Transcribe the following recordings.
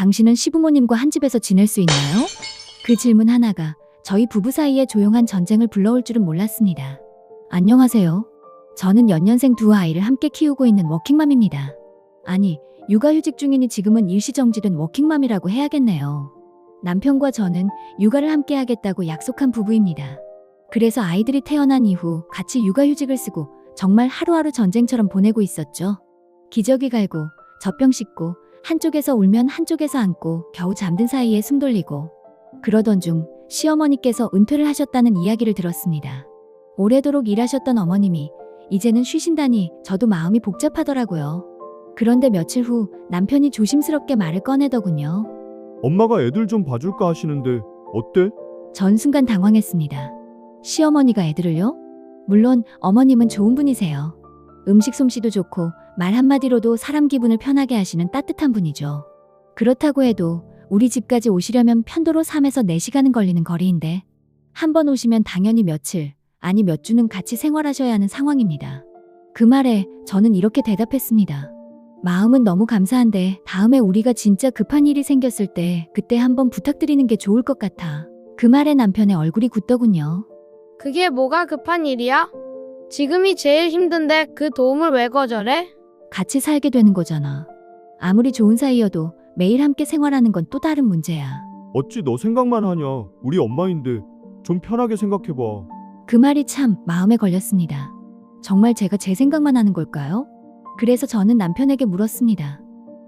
당신은 시부모님과 한 집에서 지낼 수 있나요? 그 질문 하나가 저희 부부 사이에 조용한 전쟁을 불러올 줄은 몰랐습니다. 안녕하세요. 저는 연년생 두 아이를 함께 키우고 있는 워킹맘입니다. 아니, 육아휴직 중이니 지금은 일시정지된 워킹맘이라고 해야겠네요. 남편과 저는 육아를 함께 하겠다고 약속한 부부입니다. 그래서 아이들이 태어난 이후 같이 육아휴직을 쓰고 정말 하루하루 전쟁처럼 보내고 있었죠. 기저귀 갈고, 젖병 씻고, 한쪽에서 울면 한쪽에서 안고 겨우 잠든 사이에 숨 돌리고 그러던 중 시어머니께서 은퇴를 하셨다는 이야기를 들었습니다. 오래도록 일하셨던 어머님이 이제는 쉬신다니 저도 마음이 복잡하더라고요. 그런데 며칠 후 남편이 조심스럽게 말을 꺼내더군요. 엄마가 애들 좀 봐줄까 하시는데 어때? 전 순간 당황했습니다. 시어머니가 애들을요? 물론 어머님은 좋은 분이세요. 음식 솜씨도 좋고 말 한마디로도 사람 기분을 편하게 하시는 따뜻한 분이죠. 그렇다고 해도 우리 집까지 오시려면 편도로 3에서 4시간은 걸리는 거리인데 한 번 오시면 당연히 며칠, 아니 몇 주는 같이 생활하셔야 하는 상황입니다. 그 말에 저는 이렇게 대답했습니다. 마음은 너무 감사한데 다음에 우리가 진짜 급한 일이 생겼을 때 그때 한번 부탁드리는 게 좋을 것 같아. 그 말에 남편의 얼굴이 굳더군요. 그게 뭐가 급한 일이야? 지금이 제일 힘든데 그 도움을 왜 거절해? 같이 살게 되는 거잖아. 아무리 좋은 사이여도 매일 함께 생활하는 건 또 다른 문제야. 어찌 너 생각만 하냐? 우리 엄마인데 좀 편하게 생각해봐. 그 말이 참 마음에 걸렸습니다. 정말 제가 제 생각만 하는 걸까요? 그래서 저는 남편에게 물었습니다.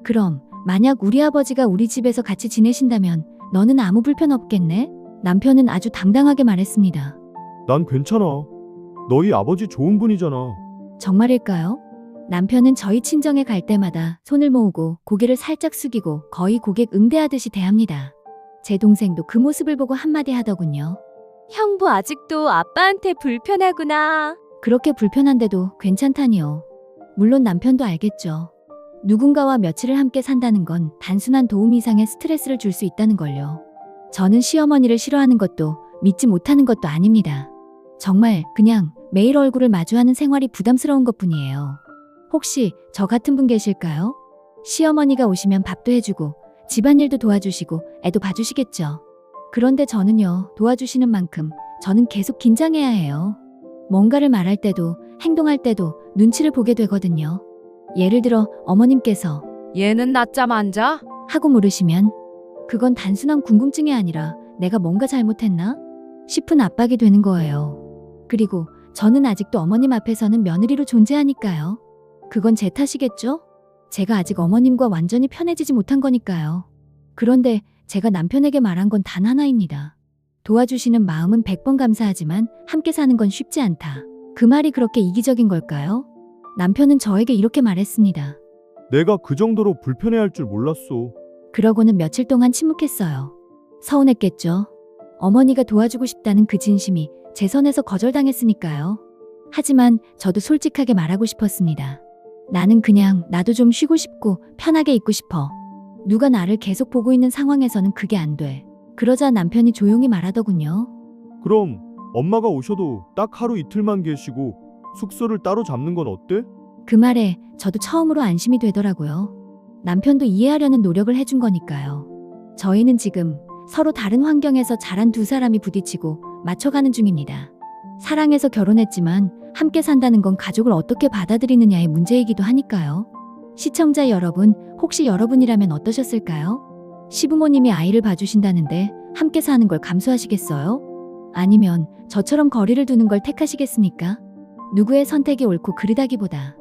그럼 만약 우리 아버지가 우리 집에서 같이 지내신다면 너는 아무 불편 없겠네? 남편은 아주 당당하게 말했습니다. 난 괜찮아. 너희 아버지 좋은 분이잖아. 정말일까요? 남편은 저희 친정에 갈 때마다 손을 모으고 고개를 살짝 숙이고 거의 고객 응대하듯이 대합니다. 제 동생도 그 모습을 보고 한마디 하더군요. 형부 아직도 아빠한테 불편하구나. 그렇게 불편한데도 괜찮다니요. 물론 남편도 알겠죠. 누군가와 며칠을 함께 산다는 건 단순한 도움 이상의 스트레스를 줄 수 있다는 걸요. 저는 시어머니를 싫어하는 것도 믿지 못하는 것도 아닙니다. 정말 그냥 매일 얼굴을 마주하는 생활이 부담스러운 것 뿐이에요. 혹시 저 같은 분 계실까요? 시어머니가 오시면 밥도 해주고 집안일도 도와주시고 애도 봐주시겠죠. 그런데 저는요, 도와주시는 만큼 저는 계속 긴장해야 해요. 뭔가를 말할 때도 행동할 때도 눈치를 보게 되거든요. 예를 들어 어머님께서 얘는 낮잠 안 자? 하고 물으시면 그건 단순한 궁금증이 아니라 내가 뭔가 잘못했나? 싶은 압박이 되는 거예요. 그리고 저는 아직도 어머님 앞에서는 며느리로 존재하니까요. 그건 제 탓이겠죠? 제가 아직 어머님과 완전히 편해지지 못한 거니까요. 그런데 제가 남편에게 말한 건 단 하나입니다. 도와주시는 마음은 100번 감사하지만 함께 사는 건 쉽지 않다. 그 말이 그렇게 이기적인 걸까요? 남편은 저에게 이렇게 말했습니다. 내가 그 정도로 불편해할 줄 몰랐어. 그러고는 며칠 동안 침묵했어요. 서운했겠죠. 어머니가 도와주고 싶다는 그 진심이 제 선에서 거절당했으니까요. 하지만 저도 솔직하게 말하고 싶었습니다. 나는 그냥 나도 좀 쉬고 싶고 편하게 있고 싶어. 누가 나를 계속 보고 있는 상황에서는 그게 안 돼. 그러자 남편이 조용히 말하더군요. 그럼 엄마가 오셔도 딱 하루 이틀만 계시고 숙소를 따로 잡는 건 어때? 그 말에 저도 처음으로 안심이 되더라고요. 남편도 이해하려는 노력을 해준 거니까요. 저희는 지금 서로 다른 환경에서 자란 두 사람이 부딪히고 맞춰가는 중입니다. 사랑해서 결혼했지만 함께 산다는 건 가족을 어떻게 받아들이느냐의 문제이기도 하니까요. 시청자 여러분, 혹시 여러분이라면 어떠셨을까요? 시부모님이 아이를 봐주신다는데 함께 사는 걸 감수하시겠어요? 아니면 저처럼 거리를 두는 걸 택하시겠습니까? 누구의 선택이 옳고 그르다기보다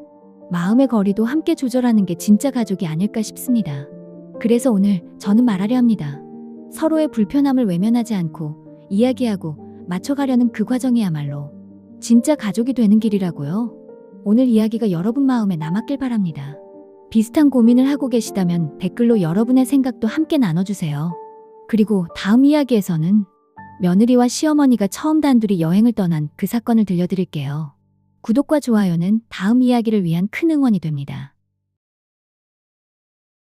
마음의 거리도 함께 조절하는 게 진짜 가족이 아닐까 싶습니다. 그래서 오늘 저는 말하려 합니다. 서로의 불편함을 외면하지 않고 이야기하고 맞춰가려는 그 과정이야말로 진짜 가족이 되는 길이라고요. 오늘 이야기가 여러분 마음에 남았길 바랍니다. 비슷한 고민을 하고 계시다면 댓글로 여러분의 생각도 함께 나눠주세요. 그리고 다음 이야기에서는 며느리와 시어머니가 처음 단둘이 여행을 떠난 그 사건을 들려드릴게요. 구독과 좋아요는 다음 이야기를 위한 큰 응원이 됩니다.